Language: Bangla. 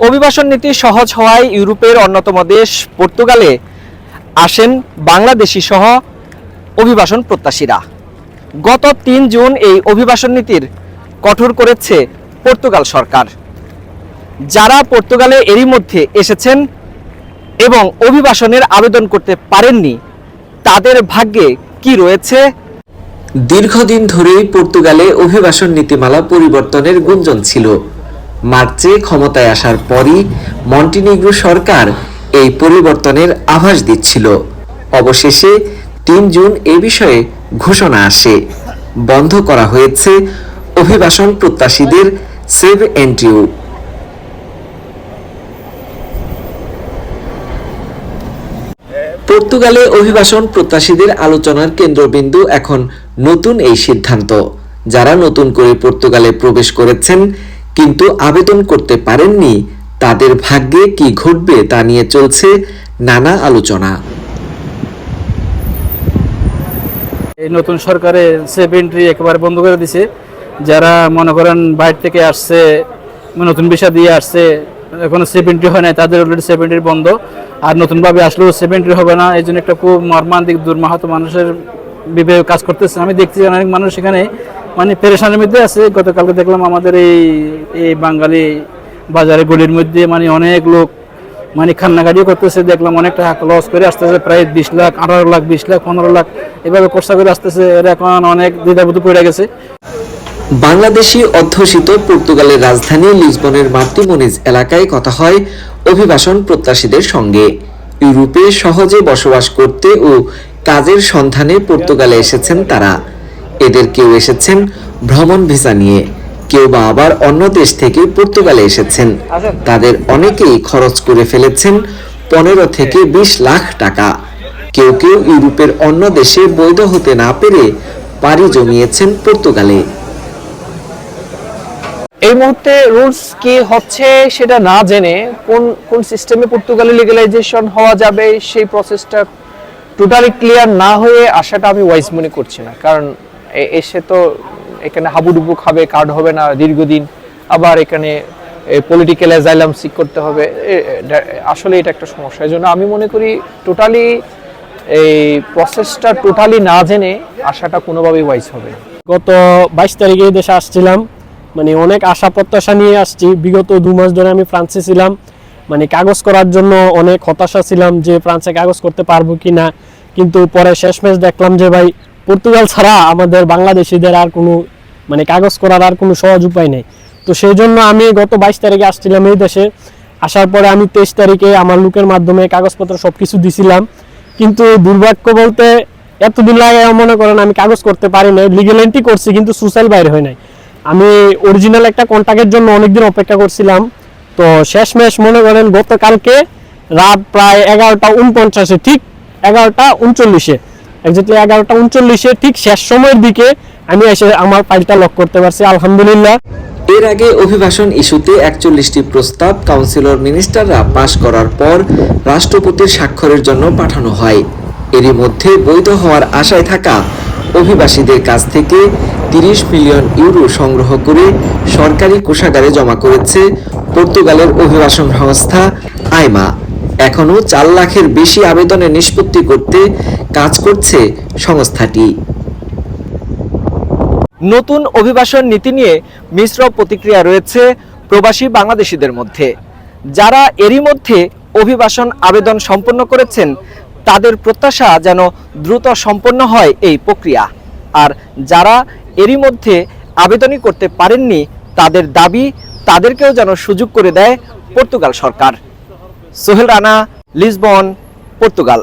অভিবাসন নীতি সহজ হওয়ায় ইউরোপের অন্যতম দেশ পর্তুগালে আসেন বাংলাদেশি সহ অভিবাসন প্রত্যাশীরা। গত তিন জুন এই অভিবাসন নীতির কঠোর করেছে পর্তুগাল সরকার। যারা পর্তুগালে এরই মধ্যে এসেছেন এবং অভিবাসনের আবেদন করতে পারেননি, তাদের ভাগ্যে কি রয়েছে? দীর্ঘদিন ধরেই পর্তুগালে অভিবাসন নীতিমালা পরিবর্তনের গুঞ্জন ছিল। মার্চে ক্ষমতায় আসার পরই মন্টিনিগ্রো সরকার এই পরিবর্তনের আভাস দিচ্ছিল। অবশেষে তিন জুন এ বিষয়ে ঘোষণা আসে। বন্ধ করা হয়েছে অভিবাসন প্রত্যাশীদের সেভ এন্ট্রিও পর্তুগালে অভিবাসন প্রত্যাশীদের আলোচনার কেন্দ্রবিন্দু এখন নতুন এই সিদ্ধান্ত। যারা নতুন করে পর্তুগালে প্রবেশ করেছেন কিন্তু আবেদন করতে পারেননি। তাদের ভাগ্যে কি ঘটবে তা নিয়ে চলছে নানা আলোচনা। এই নতুন সরকারে সেফ এন্ট্রি একেবারে বন্ধ করে দিছে। যারা মনে করেন বাইরে থেকে আসছে, নতুন ভিসা দিয়ে আসছে, এখনও সেফ এন্ট্রি হয় নাই, তাদের অলরেডি সেফ এন্ট্রি বন্ধ। আর নতুনভাবে আসলেও সেফ এন্ট্রি হবে না এই জন্য একটা খুব মর্মান্তিক, দুর্মাহত মানুষের বিবেক কাজ করতেছে। আমি দেখছি অনেক মানুষ এখানে মানে পেরেশানের মধ্যে আছে। গতকালকে দেখলাম আমাদের এই এই বাঙালি বাজারে গলির মধ্যে মানে অনেক লোক মানে খান্নাগাড়িও করতেছে। দেখলাম অনেক টাকা লস করে আসতেছে, প্রায় বিশ লাখ, আঠারো লাখ, বিশ লাখ, পনেরো লাখ এভাবে খরচা করে আসতেছে। এরা এখন অনেক দ্বিধাবোধ পড়ে গেছে। বাংলাদেশি অধ্যুষিত পর্তুগালের রাজধানী লিসবনের মার্তিমনিজ এলাকায় কথা হয় অভিবাসন প্রত্যাশীদের সঙ্গে। ইউরোপে সহজে বসবাস করতে ও কাজের সন্ধানে পর্তুগালে এসেছেন তারা। এদের কেউ এসেছেন ভ্রমণ ভিসা নিয়ে। কেউ বা আবার অন্য দেশ থেকে পর্তুগালে এসেছেন। তাদের অনেকেই খরচ করে ফেলেছেন পনেরো থেকে বিশ লাখ টাকা। কেউ কেউ ইউরোপের অন্য দেশে বৈধ হতে না পেরে পাড়ি জমিয়েছেন পর্তুগালে। এই মুহূর্তে রুলস কি হচ্ছে সেটা না জেনে কোন কোন সিস্টেমে পর্তুগালে লিগালাইজেশন হওয়া যাবে সেই প্রসেসটা টোটালি ক্লিয়ার না হয়ে আসাটা আমি ওয়াইজ মনে করছি না। কারণ এসে তো এখানে হাবুডুবু খাবে কার্ড হবে না, দীর্ঘদিন। আবার এখানে পলিটিক্যাল অ্যাজাইলাম সিক করতে হবে। আসলে এটা একটা সমস্যা। এই জন্য আমি মনে করি টোটালি এই প্রসেসটা টোটালি না জেনে আসাটা কোনোভাবেই ওয়াইজ হবে গত বাইশ তারিখে দেশে আসছিলাম। মানে অনেক আশা প্রত্যাশা নিয়ে আসছি। বিগত দু মাস ধরে আমি ফ্রান্সে ছিলাম। মানে কাগজ করার জন্য অনেক হতাশা ছিলাম যে ফ্রান্সে কাগজ করতে পারব কি না কিন্তু পরে শেষমেশ দেখলাম যে ভাই পর্তুগাল ছাড়া আমাদের বাংলাদেশিদের আর কোনো মানে কাগজ করার আর কোনো সহজ উপায় নেই। তো সেই জন্য আমি গত বাইশ তারিখে আসছিলাম এই দেশে। আসার পরে আমি তেইশ তারিখে আমার লোকের মাধ্যমে কাগজপত্র সব কিছু দিছিলাম। কিন্তু দুর্ভাগ্য বলতে এতদিন লাগে মনে করেন আমি কাগজ করতে পারি নাই লিগেল এন্ট্রি করছি কিন্তু সুসাইল বাইরে হয় নাই। আমি অরিজিনাল একটা কন্ট্যাক্টের জন্য অনেকদিন অপেক্ষা করছিলাম। তো শেষমেশ মনে করেন গতকালকে রাত প্রায় এগারোটা উনপঞ্চাশে ঠিক এগারোটা উনচল্লিশে একজাক্টলি এগারোটা উনচল্লিশে, ঠিক শেষ সময়ের দিকে আমি এসে আমার ফাইলটা লক করতে পারছি, আলহামদুলিল্লাহ। এর আগে অভিবাসন ইস্যুতে একচল্লিশটি প্রস্তাব কাউন্সিলর মিনিস্টাররা পাশ করার পর রাষ্ট্রপতির স্বাক্ষরের জন্য পাঠানো হয়। এরই মধ্যে বৈধ হওয়ার আশায় থাকা অভিবাসীদের কাছ থেকে তিরিশ মিলিয়ন ইউরো সংগ্রহ করে সরকারি কোষাগারে জমা করেছে পর্তুগালের অভিবাসন সংস্থা আইমা। এখনও চার লাখের বেশি আবেদনের নিষ্পত্তি করতে কাজ করছে সংস্থাটি। নতুন অভিবাসন নীতি নিয়ে মিশ্র প্রতিক্রিয়া রয়েছে প্রবাসী বাংলাদেশিদের মধ্যে। যারা এরই মধ্যে অভিবাসন আবেদন সম্পন্ন করেছেন, তাদের প্রত্যাশা যেন দ্রুত সম্পন্ন হয় এই প্রক্রিয়া। আর যারা এরই মধ্যে আবেদনই করতে পারেননি, তাদের দাবি তাদেরকেও যেন সুযোগ করে দেয় পর্তুগাল সরকার। Sohel Rana Lisbon Portugal.